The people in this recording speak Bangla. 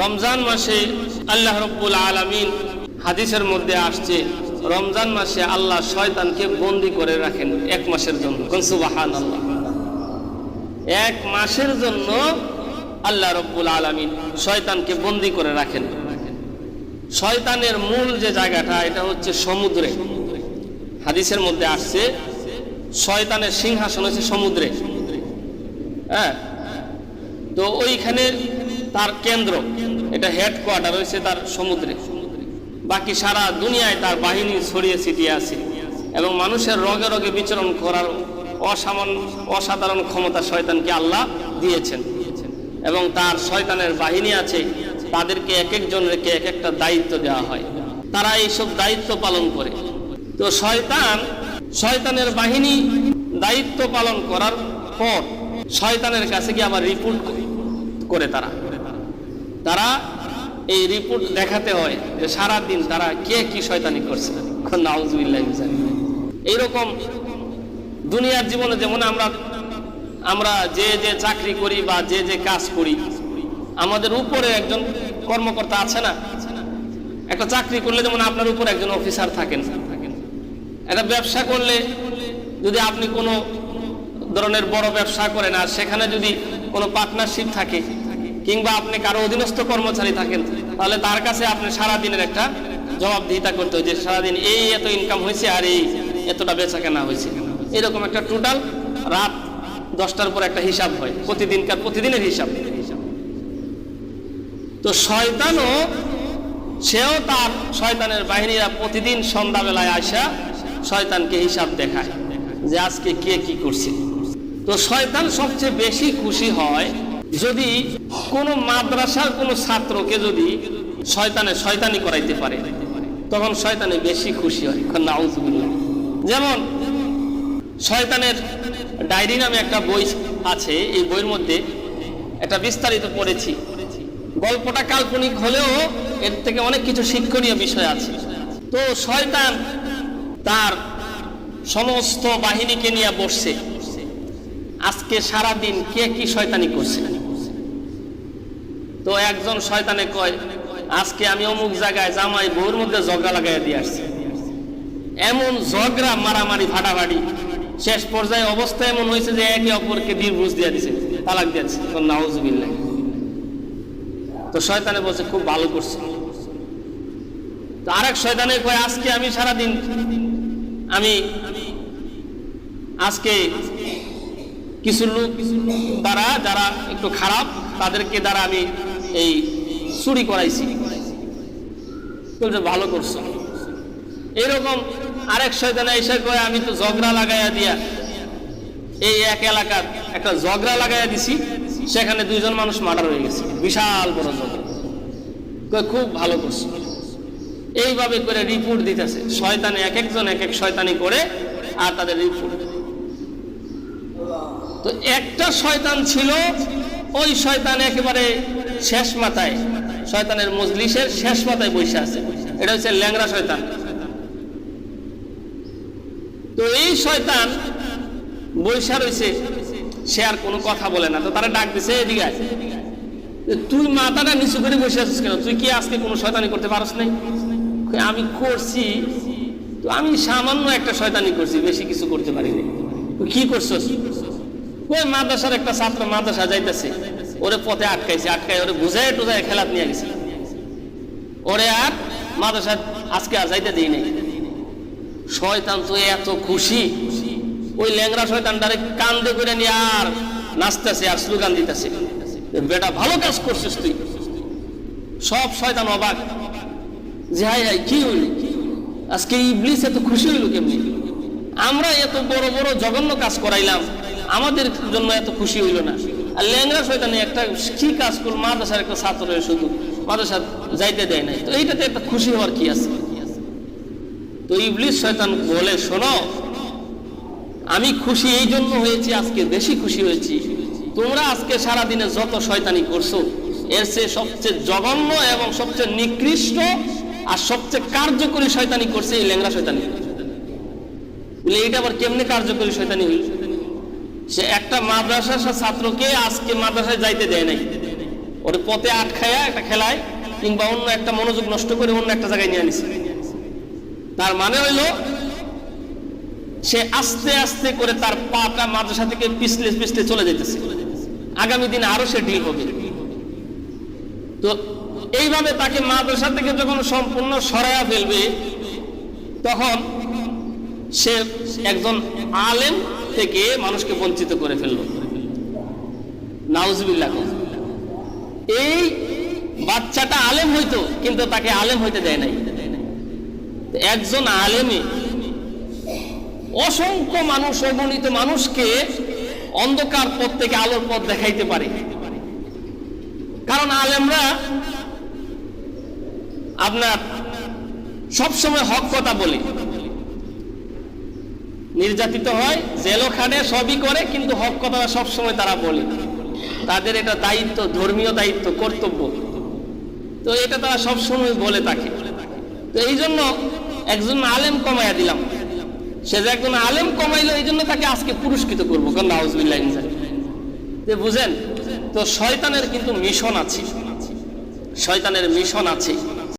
রমজান মাসে আল্লাহ রব্বুল আলামিন হাদিসের মধ্যে আসছে, রমজান মাসে আল্লাহ শয়তানকে বন্দি করে রাখেন এক মাসের জন্য। সুবাহান আল্লাহ এক মাসের জন্য আল্লাহ রব্বুল আলামিন শয়তানকে বন্দি করে রাখেন। শয়তানের মূল যে জায়গাটা, এটা হচ্ছে সমুদ্রে। হাদিসের মধ্যে আসছে, শয়তানের সিংহাসন হচ্ছে সমুদ্রে। হ্যাঁ? তো ওইখানে তার কেন্দ্র, এটা হেডকোয়ার্টার রয়েছে তার সমুদ্রে। বাকি সারা দুনিয়ায় তার বাহিনী ছড়িয়ে ছিটিয়ে আছে এবং মানুষের রগে রগে বিচরণ করার অসামান্য, অসাধারণ ক্ষমতা শয়তানকে আল্লাহ দিয়েছেন। এবং তার শয়তানের বাহিনী আছে, তাদেরকে এক একজনকে এক একটা দায়িত্ব দেওয়া হয়। তারা এইসব দায়িত্ব পালন করে। তো শয়তান, শয়তানের বাহিনী দায়িত্ব পালন করার পর শয়তানের কাছে গিয়ে আবার রিপোর্ট করে। তারা। তারা এই রিপোর্ট দেখাতে হয় যে সারা দিন তারা কে কি শয়তানি করছে। এইরকম দুনিয়ার জীবনে যেমন আমরা আমরা যে যে চাকরি করি বা যে যে কাজ করি, আমাদের উপরে একজন কর্মকর্তা আছে না? একটা চাকরি করলে যেমন আপনার উপর একজন অফিসার থাকেন। একটা ব্যবসা করলে যদি আপনি কোনো ধরনের বড় ব্যবসা করেন আর সেখানে যদি কোনো পার্টনারশিপ থাকে কিংবা আপনি কারও অধীনস্থ কর্মচারী থাকেন, তাহলে তার কাছে আপনি সারা দিনের একটা জবাবদিহিতা করতে হয় যে সারাদিন এই এত ইনকাম হয়েছে আর এই এতটা বেচা কেনা হয়েছে। এরকম একটা টোটাল রাত দশটার পর একটা হিসাব হয়, প্রতিদিনকার, প্রতিদিনের হিসাব। তো শয়তানও, সেও তার শয়তানের বাহিনীরা প্রতিদিন সন্ধ্যাবেলায় আসা শয়তানকে হিসাব দেখায় যে আজকে কে কি করছে। তো শয়তান সবচেয়ে বেশি খুশি হয় যদি কোনো মাদ্রাসার কোনো ছাত্রকে যদি শয়তানে শয়তানি করাইতে পারে, তখন শয়তানে বেশি খুশি হয়। নাউজুবিল্লাহ। যেমন শয়তানের ডায়েরি নামে একটা বই আছে, এই বইয়ের মধ্যে একটা বিস্তারিত পড়েছি। গল্পটা কাল্পনিক হলেও এর থেকে অনেক কিছু শিক্ষণীয় বিষয় আছে। তো শয়তান তার সমস্ত বাহিনীকে নিয়ে বসছে। আজকে সারা দিন কে কি শয়তানি করছে? তো একজন শয়তানে কয়, আজকে আমি অমুক জায়গায় জামাই বউর মধ্যে ঝগড়া লাগাই দিয়ে আসছি। এমন ঝগড়া, মারামারি, ফাটাফাটি। শেষ পর্যায়ে অবস্থা এমন হয়েছে যে একে অপরকে দিরবুজ দিয়ে দিছে, তালাক দিয়েছে নাউজুবিল্লাহ। তো শয়তানে বলছে, খুব ভালো করছে। তো আরেক শয়তানে কয়, আজকে আমি সারাদিন, আমি, আজকে কিছু লোক দ্বারা, যারা একটু খারাপ, তাদেরকে দ্বারা আমি এই চুরি করাইছি। বলছে, ভালো করছ। এইরকম আরেক শয়তানে এসে কয়, আমি তো ঝগড়া লাগাইয়া দিয়া এই এক এলাকার একটা ঝগড়া লাগাইয়া দিছি, সেখানে দুইজন মানুষ মার্ডার হয়ে গেছে। বিশাল বড় ঝগড়া। খুব ভালো করছ। এইভাবে করে রিপোর্ট দিতেছে। শয়তানে এক একজন, এক এক শয়তানি করে আর তাদের রিপোর্ট। তো একটা শয়তান ছিল, ওই শয়তান একেবারে শেষ মাথায়, শয়তানের মজলিসের শেষ মাথায় বসে আছে। এটা হচ্ছে ল্যাংরা শয়তান। তো এই শয়তান বৈশা রয়েছে, সে আর কোনো কথা বলে না। তো তারা ডাক দিছে, এদিকে তুই মাথাটা নিচু করে বসে আছিস কেন? তুই কি আজকে কোনো শয়তানি করতে পারস নাই? আমি করছি। তো আমি সামান্য একটা শয়তানি করছি, বেশি কিছু করতে পারিনি। কি করছস? ওই মাদ্রাসার একটা ছাত্র মাদ্রাসা যাইতেছে। ওরে পথে আটকাইছে আটকাই ওরে বুঝাই টুজায় খেলাত নিয়ে গেছে। ওরে আর মাদ্রাসা আজকে আর যাইতে দিই নাই। শয়তান তো এত খুশি, ওই ল্যাংরা শয়তানটারে কান্দে করে নিয়ে আর নাচতেছে, আর স্লোগান দিতেছে। বেটা ভালো কাজ করছিস তুই। সব শয়তান অবাক। যে হাই হাই কি হইল? আজকে ইবলিস এত খুশি হইল কেমনি? আমরা এত বড় বড় জঘন্য কাজ করাইলাম, আমাদের জন্য এত খুশি হইল না। আর ল্যাংরা শয়তানে একটা কি কাজ করল? মাদ্রাসার একটা ছাত্র শুধু মাদ্রাসা যাইতে দেয় নাই। তো এইটাতে একটা খুশি হওয়ার কি আছে? তো ইবলিস শয়তান বলে, শোনো, আমি খুশি এই জন্য হয়েছি, আজকে বেশি খুশি হয়েছি। তোমরা আজকে সারা দিনে যত শয়তানি করছ, এর চেয়ে সবচেয়ে জঘন্য এবং সবচেয়ে নিকৃষ্ট আর সবচেয়ে কার্যকরী শয়তানি করছে এই ল্যাংরা শয়তানি। এইটা আবার কেমনে কার্যকরী শয়তানি হইল? সে একটা মাদ্রাসার ছাত্রকে আজকে মাদ্রাসায় যাইতে দেয় নাই। ওর পথে আটখায়া একটা খেলায় কিংবা অন্য একটা মনোযোগ নষ্ট করে অন্য একটা জায়গায় নিয়ে আনিছে। তার মানে হইল, সে আস্তে আস্তে করে তার পাটা মাদ্রাসা থেকে পিছলে পিছলে চলে যেতেছে আগামী দিনে আরও সে ঢিল হবে। তো এইভাবে তাকে মাদ্রাসা থেকে যখন সম্পূর্ণ সরাইয়া ফেলবে, তখন সে একজন আলেম থেকে মানুষকে বঞ্চিত করে ফেলল। নাউজবিল্লাহ। এই বাচ্চাটা আলেম হইতো, কিন্তু তাকে আলেম হইতে দেয় নাই। একজন আলেমে অসংখ্য মানুষ, অগণিত মানুষকে অন্ধকার পথ থেকে আলোর পথ দেখাইতে পারে। কারণ আলেমরা আপনার সবসময় হক কথা বলে। নির্যাতিত হয়, জেলও খাটে, সবই করে, কিন্তু হক কথা সবসময় তারা বলে। তাদের এটা দায়িত্ব, ধর্মীয় দায়িত্ব, কর্তব্য। তো এটা তারা সবসময় বলে থাকে তো এই জন্য একজন আলেম কমাইয়া দিলাম। সে যে একজন আলেম কমাইলো, এই জন্য তাকে আজকে পুরস্কৃত করব, কারণ যে বুঝেন, তো শয়তানের কিন্তু মিশন আছে। শয়তানের মিশন আছে।